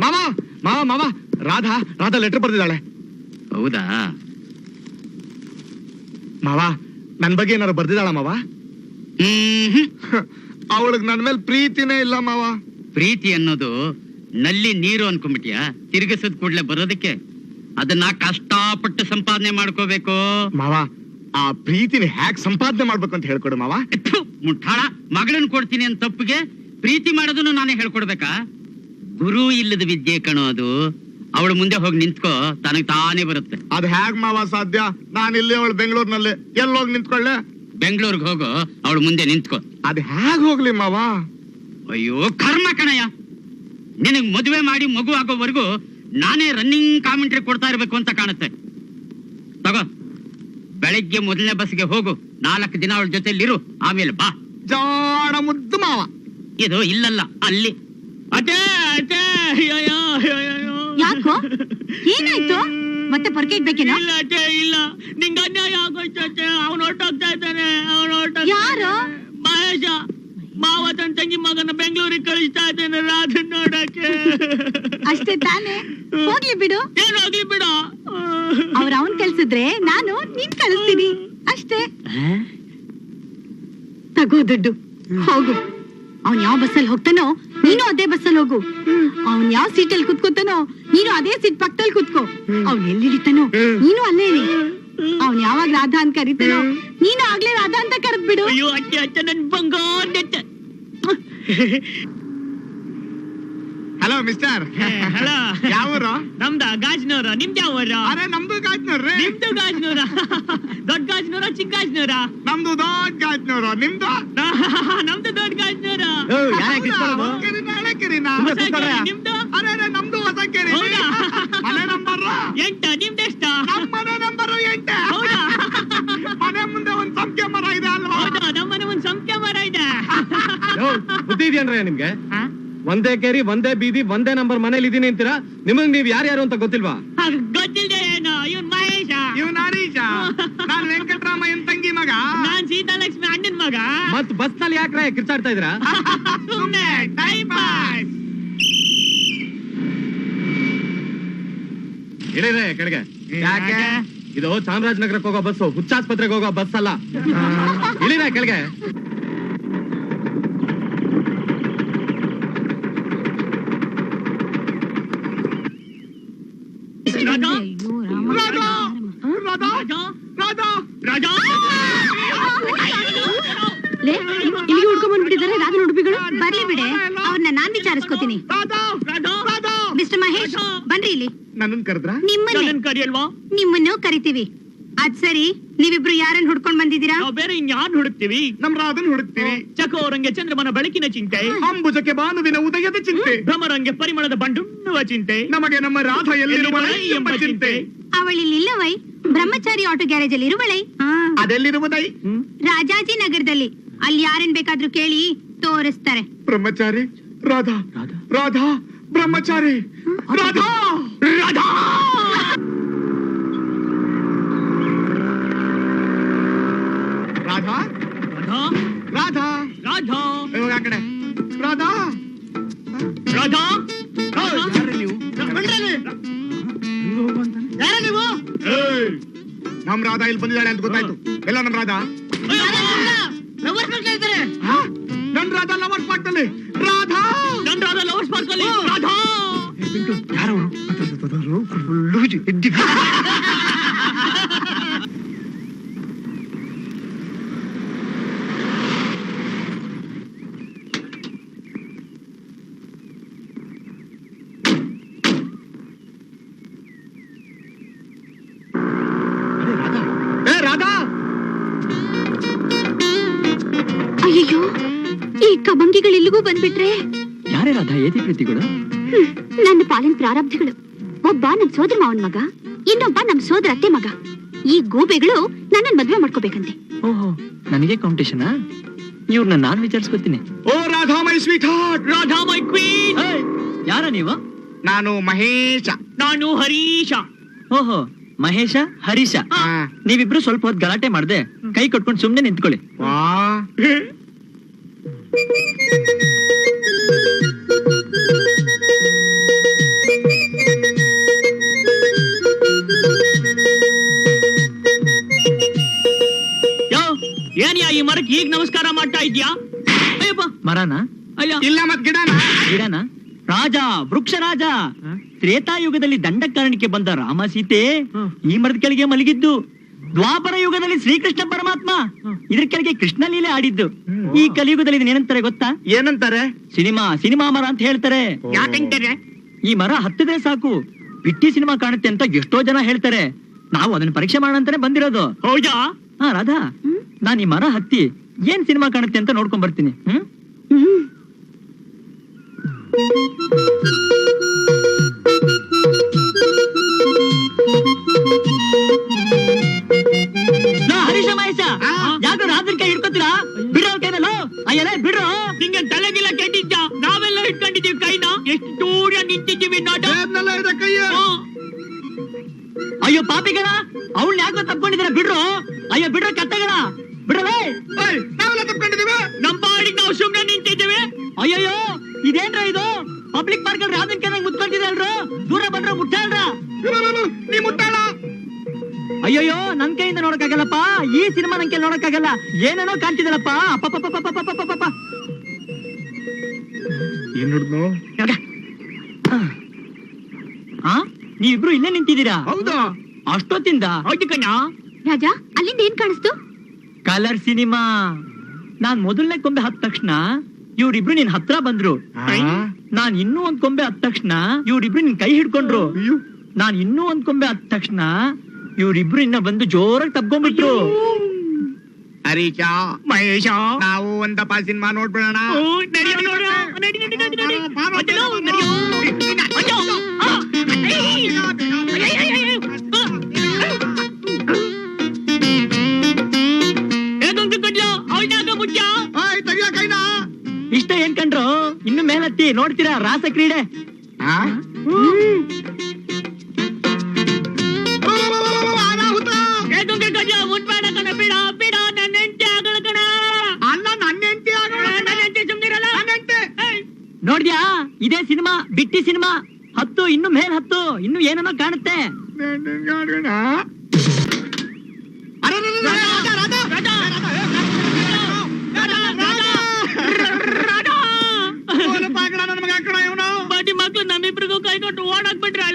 ಮಾವ ಮಾವ ಮಾವ. ರಾಧಾ ರಾಧಾ ಲೆಟರ್ ಬರ್ದಿದ್ದಾಳೆ. ಹೌದಾ? ಮಾವ ನನ್ ಬಗ್ಗೆ ಏನಾರು ಬರ್ದಿದ್ದಾಳ ಮಾವ? ಅವಳಿಗೆ ನನ್ ಮೇಲೆ ಪ್ರೀತಿನೇ ಇಲ್ಲ ಮಾವಾ. ಪ್ರೀತಿ ಅನ್ನೋದು ನಲ್ಲಿ ನೀರು ಅನ್ಕೊಂಬಿಟ್ಯಾ ತಿರುಗಿಸದ್ ಕೂಡ್ಲೆ ಬರೋದಕ್ಕೆ? ಅದನ್ನ ಕಷ್ಟಪಟ್ಟು ಸಂಪಾದನೆ ಮಾಡ್ಕೋಬೇಕು. ಮಾವಾ ಆ ಪ್ರೀತಿನ ಹ್ಯಾಕ್ ಸಂಪಾದನೆ ಮಾಡ್ಬೇಕು ಅಂತ ಹೇಳ್ಕೊಡು ಮಾವ. ಮುಠಾಳ. ಮಗಳನ್ ಕೊಡ್ತೀನಿ ಅಂತ ತಪ್ಪಿಗೆ ಪ್ರೀತಿ ಮಾಡೋದನ್ನು ನಾನೇ ಹೇಳ್ಕೊಡ್ಬೇಕಾ? ಗುರು ಇಲ್ಲದ ವಿದ್ಯೆ ಕಣೋ ಅದು. ಅವಳು ಮುಂದೆ ಹೋಗಿ ನಿಂತ್ಕೋ ತನಗ್ ತಾನೇ ಬರುತ್ತೆ. ಅದ್ ಹ್ಯಾಗ್ ಮಾವ ಸಾಧ್ಯ? ನಾನು ಇಲ್ಲಿ ಅವಳು ಬೆಂಗಳೂರಿನಲ್ಲಿ. ಎಲ್ಲೋಗಿ ನಿಂತ್ಕೊಳ್ಳೆ. ಬೆಂಗಳೂರಿಗೆ ಹೋಗೋ ಅವಳು ಮುಂದೆ ನಿಂತ್ಕೋ. ಅದ್ ಹ್ಯಾಗ್ ಹೋಗ್ಲಿ ಮಾವ? ಅಯ್ಯೋ ಕರ್ಮ ಕಣಯ್ಯ. ನಿನಗ್ ಮದುವೆ ಮಾಡಿ ಮಗು ಆಗೋವರೆಗೂ ನಾನೇ ರನ್ನಿಂಗ್ ಕಾಮೆಂಟ್ರಿ ಕೊಡ್ತಾ ಇರ್ಬೇಕು ಅಂತ ಕಾಣುತ್ತೆ. ತಗೋ ಬೆಳಗ್ಗೆ ಮೊದಲನೇ ಬಸ್ಗೆ ಹೋಗು. ನಾಲ್ಕು ದಿನ ಅವಳ ಜೊತೆಲಿರು. ಆಮೇಲೆ ಬಾ. ಜಾಡ ಮುದ್ದು ಮಾವ. ಇದು ಇಲ್ಲಲ್ಲ ಅಲ್ಲಿ. ಅದೇ. ಯಾಕೋ? ಏನಾಯ್ತು? ಮತ್ತೆ ಪರ್ಕೆಟ್ ಇಡ್ಬೇಕೇನೋ? ಇಲ್ಲ ಅಜ್ಜೆ, ಇಲ್ಲ. ನಿಂಗ ಅನ್ಯಾಯ ಆಗೋಯ್ತು ಅವನು ಹೊರಟೋಗ್ತಾ ಇದ್ದಾನೆ ಅವನು ಯಾರು? ಮಹೇಶ ಮಾವ ತನ್ನ ತಂಗಿ ಮಗನ ಬೆಂಗಳೂರಿಗೆ ಕಳಿಸ್ತಾ ಇದ್ದೇನೆ ರಾಧನ್ ನೋಡಕ್ಕೆ. ಅಷ್ಟೇ ತಾನೇ? ಹೋಗ್ಲಿ ಬಿಡು. ಏನ್ ಹೋಗ್ಲಿ ಬಿಡು? ಅವ್ರ ಅವನ್ ಕಳ್ಸಿದ್ರೆ ನಾನು ನಿನ್ ಕಳಿಸ್ತೀನಿ. ಅಷ್ಟೇ. ತಗೋ ದುಡ್ಡು. ಹೋಗು. ಅವ್ನ್ ಯಾವ ಬಸ್ಸಲ್ಲಿ ಹೋಗ್ತಾನೋ ನೀನು ಅದೇ ಬಸ್ಸಲ್ಲಿ ಹೋಗು. ಅವನ್ ಯಾವ ಸೀಟಲ್ಲಿ ಕುತ್ಕೋತಾನೋ ನೀನು ಅದೇ ಸೀಟ್ ಪಕ್ಕದಲ್ಲಿ ಕುತ್ಕೋ. ಅವ್ನ್ ಎಲ್ಲಿ ಇಳಿತಾನೋ ನೀನು ಅಲ್ಲೇ ಇರಿ. ಅವ್ನ್ ಯಾವಾಗ ರಾಧಾ ಅಂತ ಕರೀತಾನೋ ನೀನು ಆಗ್ಲೇ ರಾಧಾ ಅಂತ ಕರೆದ್ ಬಿಡು. ಅಯ್ಯೋ ನನ್ ಹಲೋ ಮಿಸ್ಟರ್. ಹಲೋ. ಯಾವೂರು ನಮ್ದ ಗಾಜ್ನೂರ. ನಿಮ್ದ ಯಾವ ಅರೆ ನಮ್ದು ಗಾಜ್ನೋರ ನಿಮ್ದು ಗಾಜ್ನೋರ. ದೊಡ್ಡ ಗಾಜ್ನೋರ ಚಿಕ್ಕ ಗಾಜ್ನವ್ರ ನಮ್ದು ದೊಡ್ಡ ಗಾಜ್ನೋರ. ನಿಮ್ದು? ನಮ್ದು ದೊಡ್ಡ ಗಾಜ್ನವ್ರ ನಿಮ್ದು? ಅರೆ ಅರೆ ನಮ್ದು ಹೊಸ ಕೆರೆ? ಮನೆ ನಂಬರ್? ಎಂಟ ನಿಮ್ದೆಷ್ಟ ಮನೆ ನಂಬರ್ ಎಂಟು. ಮನೆ ಮುಂದೆ ಒಂದ್ ಸಂಖ್ಯೆ ಮರ ಇದೆ ಅಲ್ವಾ? ಹೌದಾ ನಮ್ಮನೆ ಒಂದ್ ಸಂಖ್ಯೆ ಮರ ಇದೆ. ಬುದ್ಧಿ ಇದೆಯನ್ರ ನಿಮ್ಗೆ? ಒಂದೇ ಕೇರಿ ಒಂದೇ ಬೀದಿ ಒಂದೇ ನಂಬರ್ ಮನೇಲಿ ಇದೀನಿ ಅಂತೀರಾ? ನಿಮಗ್ ನೀವ್ ಯಾರ್ಯಾರು ಅಂತ ಗೊತ್ತಿಲ್ವಾ? ಹಾಗ್ ಗೊತ್ತಿಲ್ದೆ ಏನು? ಇವನ್ ಮಹೇಶ. ಇವ್ ನಾರೀಶ ನಾನ್ ವೆಂಕಟರಾಮಯ್ಯನ್ ತಂಗಿ ಮಗ. ನಾನ್ ಸೀತಾಲಕ್ಷ್ಮಿ ಅಣ್ಣನ್ ಮಗ. ಮತ್ ಬಸ್ನಲ್ಲಿ ಯಾಕ್ರೆ ಕಿರ್ಚಾಡ್ತಾ ಇದ್ರಾ ಸುಮ್ನೆ ಟೈಮ್ ಪಾಸ್. ಇಳಿರೆ ಕೆಳಗೆ. ಯಾಕೆ? ಇದು ಚಾಮರಾಜನಗರಕ್ಕೆ ಹೋಗೋ ಬಸ್ಸು ಹುಚ್ಚಾಸ್ಪತ್ರೆಗೆ ಹೋಗೋ ಬಸ್ ಅಲ್ಲ ಇಳಿರೆ ಕೆಳಗೆ. ರಾಜಾ? ಅಯ್ಯೋ ರಾಮ. ರಾಧಾ ರಾಧಾ ರಾಜಾ? ರಾಜಾ? ಲೇ, ಇಲ್ಲಿಗೆ ಹುಡ್ಕೊಂಡ್ ಬಂದ್ಬಿಟ್ಟಿದ್ದಾರೆ ರಾಧಾ ಉಡುಪಿಗಳು. ಬರ್ಲಿ ಬಿಡೆ ಅವ್ರನ್ನ ನಾನ್ ವಿಚಾರಿಸ್ಕೋತೀನಿ. ಮಿಸ್ಟರ್ ಮಹೇಶ್ ಬನ್ರಿ ಇಲ್ಲಿ. ನನ್ನನ್ ಕರೆದ್ರ? ನಿಮ್ಮನ್ನ. ಕರಿಯಲ್ವಾ? ನಿಮ್ಮನ್ನು ಕರಿತೀವಿ. ಅದ್ ಸರಿ. ನೀವಿಬ್ರು ಯಾರನ್ನ ಹುಡ್ಕೊಂಡ್ ಬಂದಿದ್ದೀರಾ? ನಾವು ಬೇರೆ ಇನ್ಯಾರು ಹುಡುಕ್ತೀವಿ? ನಮ್ ರಾಧನ್ ಹುಡುಕ್ತೀವಿ. ಚಕೋರಂಗೆ ಚಂದ್ರಮನ ಬೆಳಕಿನ ಚಿಂತೆ. ಅಂಬುಜಕ್ಕೆ ಬಾನುವಿನ ಉದಯದ ಚಿಂತೆ. ಭ್ರಮರಂಗೆ ಪರಿಮಳದ ಬಂಡುಣ್ಣುವ ಚಿಂತೆ. ನಮಗೆ ನಮ್ಮ ರಾಧ ಎಲ್ಲಿರುವಳೈ ಎಂಬ ಚಿಂತೆ. ಅವಳಿಲ್ಲಿ ಇಲ್ಲವೈ? ಬ್ರಹ್ಮಚಾರಿ ಆಟೋ ಗ್ಯಾರೇಜ್ ಅಲ್ಲಿ ಇರುವಳೆ ಅದೆಲ್ಲಿರುವುದೈ? ರಾಜಾಜಿ ನಗರದಲ್ಲಿ. ಅಲ್ಲಿ ಯಾರನ್ ಬೇಕಾದ್ರೂ ಕೇಳಿ ತೋರಿಸ್ತಾರೆ. ಬ್ರಹ್ಮಚಾರಿ ರಾಧಾ ರಾಧಾ. ಬ್ರಹ್ಮಚಾರಿ ರಾಧಾ ರಾಧಾ! ರಾಧಾ. ರಾಧಾ. ಇವಾಗ ಆ ಕಡೆ? ರಾಧಾ. ರಾಧಾ ನೀವು ಯಾರ ನೀವು! ನಮ್ ರಾಧಾ ಇಲ್ಲಿ ಬಂದಿದ್ದಾಳೆ ಅಂತ ಗೊತ್ತಾಯ್ತು. ಎಲ್ಲ ನಮ್ ರಾಧಾ? ನನ್ ರಾಧಾ ಲವರ್ ಅಲ್ಲಿ. ರಾಧಾ! ನನ್ ರಾಧಾ ಲವರ್ಸ್ ಪಾರ್ಕಲ್ಲಿ ರಾಧಾ ಏ ರಾಧಾ ಅಯ್ಯೋ ಈ ಕಬಂಗಿಗಳು ಇಲ್ಲಿಗೂ ಬಂದ್ಬಿಟ್ರೆ? ಯಾರೇ ರಾಧಾ ಏತಿ ಪ್ರೀತಿಗಳು? ನನ್ನ ಪಾಲಿನ ಪ್ರಾರಬ್ಧಗಳು. ಒಬ್ಬ ನಮ್ ಸೋದರ ಮಾವನ್ ಮಗ ಇನ್ನೊಬ್ಬ ನಮ್ ಸೋದರ ಅತ್ತೆ ಮಗ. ಈ ಗೂಬೆಗಳು ನನ್ನನ್ ಮದ್ವೆ ಮಾಡ್ಕೋಬೇಕಂತೆ. ಓಹೋ ನನಗೆ ಕಾಂಪಿಟೇಷನ್ ಇವ್ರನ್ನ ನಾನ್ ವಿಚಾರಿಸ್ಕೊತೀನಿ. ಓ Radha my sweetheart Radha my queen ಯಾರ ನೀವು? ನಾನು ಮಹೇಶ. ನಾನು ಹರೀಶ. ಓಹೋ ಮಹೇಶ ಹರೀಶ. ಆ, ನೀವಿಬ್ರು ಸ್ವಲ್ಪ ಹೊತ್ತು ಗಲಾಟೆ ಮಾಡ್ದೆ ಕೈ ಕಟ್ಕೊಂಡು ಸುಮ್ನೆ ನಿಂತ್ಕೊಳ್ಳಿ. ವಾ. ಏನ್ಯಾ ಈ ಮರಕ್ಕೆ ಈಗ ನಮಸ್ಕಾರ ಮಾಡ್ತಾ ಇದ್ಯಾ? ಅಯ್ಯಪ್ಪ. ಮರನ? ಅಯ್ಯ. ಇಲ್ಲ ಮತ್ ಗಿಡನ? ಗಿಡನ? ರಾಜ ವೃಕ್ಷ ರಾಜ ತ್ರೇತಾಯುಗದಲ್ಲಿ ದಂಡಕಾರಣಕ್ಕೆ ಬಂದ ರಾಮ ಸೀತೆ ಈ ಮರದ ಕೆಳಗೆ ಮಲಗಿದ್ದು ದ್ವಾಪರ ಯುಗದಲ್ಲಿ ಶ್ರೀಕೃಷ್ಣ ಪರಮಾತ್ಮ. ಇದ್ರ ಕೆಳಗೆ ಕೃಷ್ಣ ಲೀಲೆ ಆಡಿದ್ದು. ಈ ಕಲಿಯುಗದಲ್ಲಿ ಏನಂತಾರೆ ಗೊತ್ತಾ? ಏನಂತಾರೆ? ಸಿನಿಮಾ ಸಿನಿಮಾ ಮರ ಅಂತ ಹೇಳ್ತಾರೆ. ಈ ಮರ ಹತ್ತಿದ್ರೆ ಸಾಕು. ಬಿಟ್ಟಿ ಸಿನಿಮಾ ಕಾಣುತ್ತೆ ಅಂತ ಎಷ್ಟೋ ಜನ ಹೇಳ್ತಾರೆ. ನಾವು ಅದನ್ನ ಪರೀಕ್ಷೆ ಮಾಡೋಣ ಅಂತಾನೆ ಬಂದಿರೋದು. ಹೌದಾ? ಹಾ ರಾಧಾ. ನಾನು ಈ ಮರ ಹತ್ತಿ ಏನ್ ಸಿನಿಮಾ ಕಾಣುತ್ತೆ ಅಂತ ನೋಡ್ಕೊಂಡ್ ಬರ್ತೀನಿ. ಹ್ಮ್? ಅವಳು ಯಾಕ ತಪ್ಕೊಂಡಿದ್ದೀರ? ಬಿಡ್ರು. ಅಯ್ಯೋ ಬಿಡ್ರ ಕತ್ತಗಣ. ಬಿಡ್ರಲೇ ನಾವೆಲ್ಲ ನಮ್ಮ ಪಾಡಿಗೆ ನಾವು ಸುಮ್ಮನೆ ನಿಂತಿದ್ದೇವೆ. ಅಯ್ಯಯ್ಯೋ ಇದೇನ್ರ ಇದು? ಪಬ್ಲಿಕ್ ಪಾರ್ಕ್ ಅಲ್ಲಿ ರಾಜನ್ ಕೇನಾಗ ಅಲ್ರು ದೂರ ಬಂದ್ರ ಮುಟ್ಟಾಳ್ರ ನೀ ಮುಟ್ಟಾಳ ಅಯ್ಯಯ್ಯೋ ನನ್ ಕೈಯಿಂದ ನೋಡಕ್ಕಾಗಲ್ಲಪ್ಪ. ಈ ಸಿನಿಮಾ ನನ್ ಕೈಲಿ ನೋಡಕ್ಕಾಗಲ್ಲ. ಏನೇನೋ ಕಾಣ್ತಿದಲ್ಲಪ್ಪ ಅಪ್ಪ ಏನ್ ನೀ ನೀವಿಬ್ರು ಇಲ್ಲೇ ನಿಂತಿದ್ದೀರಾ? ಹೌದಾ? ಅಷ್ಟೊತ್ತಿಂದ? ಹೌದು ಕಣ್ಣ ರಾಜ ಅಲ್ಲಿಂದ ಏನ್ ಕಾಣಿಸ್ತು? ಕಲರ್ ಸಿನಿಮಾ ನಾನ್ ಮೊದಲನೇ ಕೊಂಬೆ ಹತ್ತ ತಕ್ಷಣ ಇವ್ರಿಬ್ರು ನಿನ್ ಹತ್ರ ಬಂದ್ರು. ನಾನ್ ಇನ್ನೂ ಒಂದ್ ಕೊಂಬೆ ಹತ್ತ ತಕ್ಷಣ ಇವ್ರಿಬ್ರು ನಿನ್ ಕೈ ಹಿಡ್ಕೊಂಡ್ರು. ಅಯ್ಯೋ. ನಾನ್ ಇನ್ನೂ ಒಂದ್ ಕೊಂಬೆ ಹತ್ತ ತಕ್ಷಣ ಇವ್ರಿಬ್ರು ಇನ್ನ ಬಂದು ಜೋರಾಗಿ ತಬ್ಕೊಂಡ್ಬಿಟ್ರು. ಹರೀಶ. ಮಹೇಶ. ನಾವು ಒಂದಪ್ಪ ಸಿನಿಮಾ ನೋಡ್ಬಿಡೋಣ. ಹೆಂಡ್ತಿ ರಾಸ ಕ್ರೀಡೆ ನೋಡ್ದ್ಯಾ ಇದೇ ಸಿನಿಮಾ ಬಿಟ್ಟಿ ಸಿನಿಮಾ ಹತ್ತು ಇನ್ನು ಮೇಲ್ ಹತ್ತು ಇನ್ನು ಏನೇನೋ ಕಾಣುತ್ತೆ ರಾಧಾ, लोकांना तो डोळा नाक पण राहिला